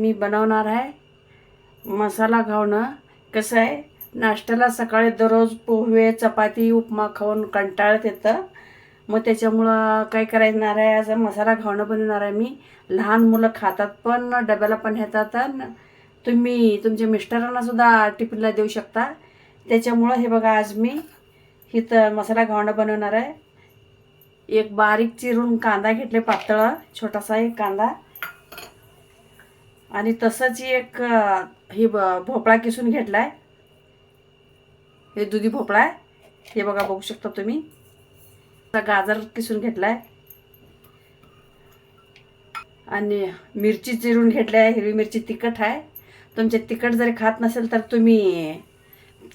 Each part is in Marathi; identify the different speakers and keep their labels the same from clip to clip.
Speaker 1: मी बनवणार आहे. मसाला खावणं कसं आहे? नाश्त्याला सकाळी दररोज पोहे चपाती उपमा खाऊन कंटाळत येतं. मग त्याच्यामुळं काय करणार आहे? असं मसाला घावणं बनवणार आहे मी. लहान मुलं खातात पण डब्याला पण येतात. तुम्ही तुमच्या मिस्टरांनासुद्धा टिफिनला देऊ शकता. त्याच्यामुळं हे बघा आज मी इथं मसाला घावणं बनवणार आहे. एक बारीक चिरून कांदा घेतले पातळ छोटासा एक कांदा. आणि तसंच एक ही हे ब भोपळा किसून घेतला आहे हे दुधी भोपळा आहे. हे बघा बघू शकता तुम्ही. गाजर किसून घेतला आहे आणि मिरची चिरून घेतली आहे. हिरवी मिरची तिखट आहे. तुमच्या तिखट जरी खात नसेल तर तुम्ही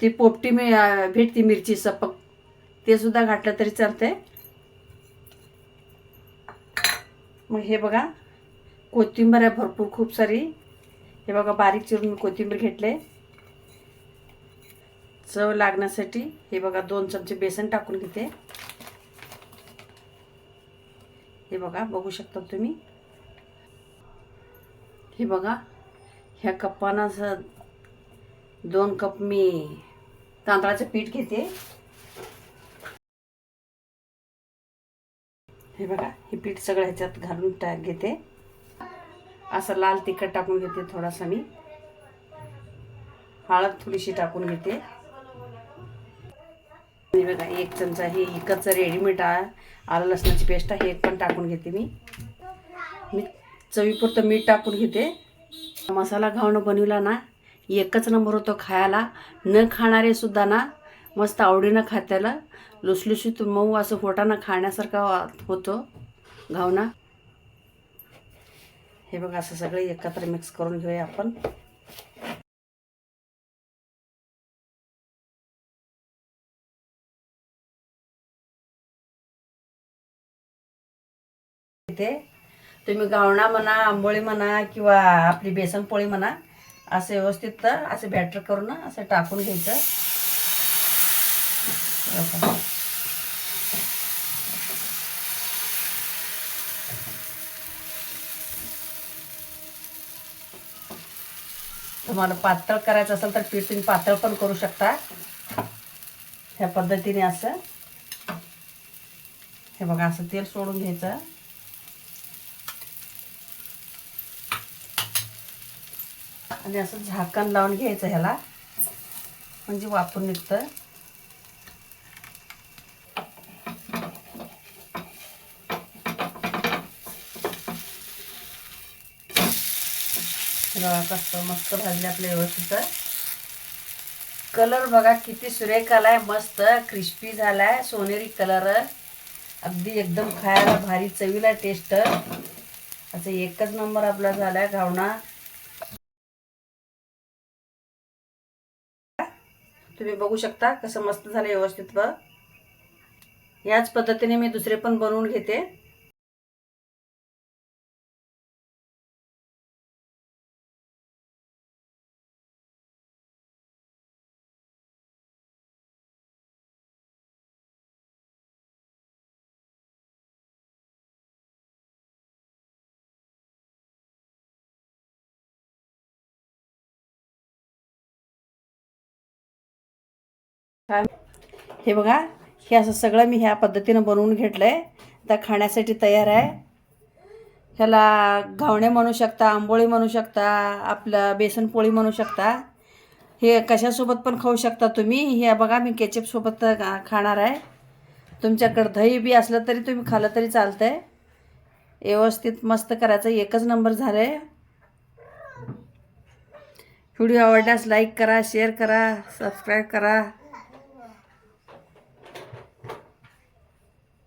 Speaker 1: ती पोपटी मी भेटती मिरची सपक. ते सुद्धा घातलं तरी चालते मग हे बघा. कोथिंबीर आहे भरपूर खूप सारी. हे बघा बारीक चिरून मी कोथिंबीर घेतले. चव लागण्यासाठी हे बघा दोन चमचे बेसन टाकून घेते. हे बघा बघू शकता तुम्ही. हे बघा ह्या कप्पानं असं दोन कप मी तांदळाचं पीठ घेते. हे बघा हे पीठ सगळं ह्याच्यात घालून टाक घेते. असं लाल तिखट टाकून घेते थोडासा मी. हळद थोडीशी टाकून घेते. बघा एक चमचा हे इकडचं रेडीमेड आ- आलं लसणाची पेस्ट आहे हे पण टाकून घेते मी. मी चवीपुरतं मीठ टाकून घेते. मसाला घावणं बनविला ना एकच नंबर होतो खायला. न खाणारे सुद्धा ना मस्त आवडीनं खात्याला. लुसलुशीत मऊ असं पोटानं खाण्यासारखा होतो घावणा. हे बघा असं सगळे एकत्र मिक्स करून घेऊया आपण. इथे तुम्ही गावणा म्हणा आंबोळी म्हणा किंवा आपली बेसन पोळी म्हणा असं व्यवस्थित असं बॅटर करून असं टाकून घ्यायचं. तुम्हाला पातळ करायचं असेल तर पीठ तुम्ही पातळ पण करू शकता. ह्या पद्धतीने असं. हे बघा असं तेल सोडून घ्यायचं. आणि असं झाकण लावून घ्यायचं ह्याला. म्हणजे वापरून निघतं. कसं मस्त भाजले आपले व्यवस्थित. कलर बघा किती सुरेख आलाय मस्त क्रिस्पी झालाय सोनेरी कलर. अगदी एकदम खायला भारी चवीला टेस्ट असं एकच नंबर आपला झालाय घावणा तुम्ही बघू शकता कसं मस्त झालं व्यवस्थित बघ. याच पद्धतीने मी दुसरे पण बनवून घेते. हे बघा हे असं सगळं मी ह्या पद्धतीनं बनवून घेतलं आहे आता खाण्यासाठी तयार आहे. ह्याला घावणे म्हणू शकता आंबोळी म्हणू शकता आपलं बेसनपोळी म्हणू शकता. हे कशासोबत पण खाऊ शकता तुम्ही? हे बघा मी केचपसोबत खाणार आहे. तुमच्याकडं दही बी असलं तरी तुम्ही खाल्लं तरी चालतं आहे व्यवस्थित मस्त करायचं. एकच नंबर झालं आहे व्हिडिओ आवडल्यास लाईक करा शेअर करा सबस्क्राईब करा.